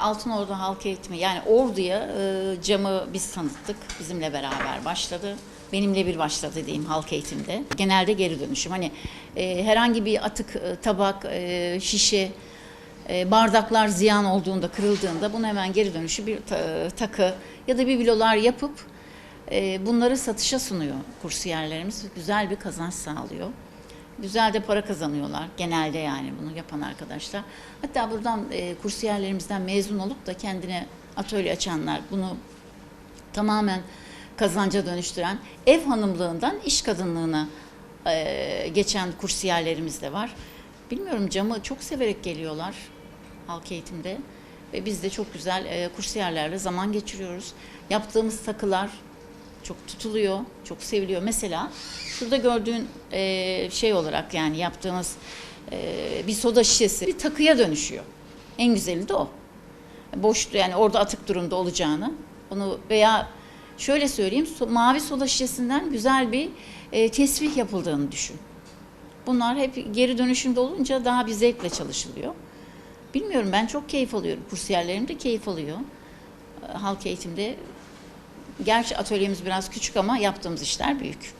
Altınordu Halk Eğitimi yani Ordu'ya e, camı biz tanıttık. Bizimle beraber başladı. Benimle bir başladı diyeyim halk eğitimde. Genelde geri dönüşüm. Hani e, herhangi bir atık, e, tabak, e, şişe, e, bardaklar ziyan olduğunda, kırıldığında bunu hemen geri dönüşü bir ta- takı ya da bibelolar yapıp e, bunları satışa sunuyor kursiyerlerimiz. Güzel bir kazanç sağlıyor. Güzel de para kazanıyorlar genelde yani bunu yapan arkadaşlar. Hatta buradan e, kursiyerlerimizden mezun olup da kendine atölye açanlar bunu tamamen kazanca dönüştüren ev hanımlığından iş kadınlığına e, geçen kursiyerlerimiz de var. Bilmiyorum camı çok severek geliyorlar halk eğitimde ve biz de çok güzel e, kursiyerlerle zaman geçiriyoruz. Yaptığımız takılar çok tutuluyor, çok seviliyor. Mesela şurada gördüğün e, şey olarak yani yaptığımız e, bir soda şişesi bir takıya dönüşüyor. En güzeli de o boş yani orada atık durumda olacağını onu veya şöyle söyleyeyim so- mavi soda şişesinden güzel bir e, tesbih yapıldığını düşün. Bunlar hep geri dönüşümde olunca daha bir zevkle çalışılıyor. Bilmiyorum ben çok keyif alıyorum. Kursiyerlerim de keyif alıyor. Halk eğitimde Gerçi atölyemiz biraz küçük ama yaptığımız işler büyük.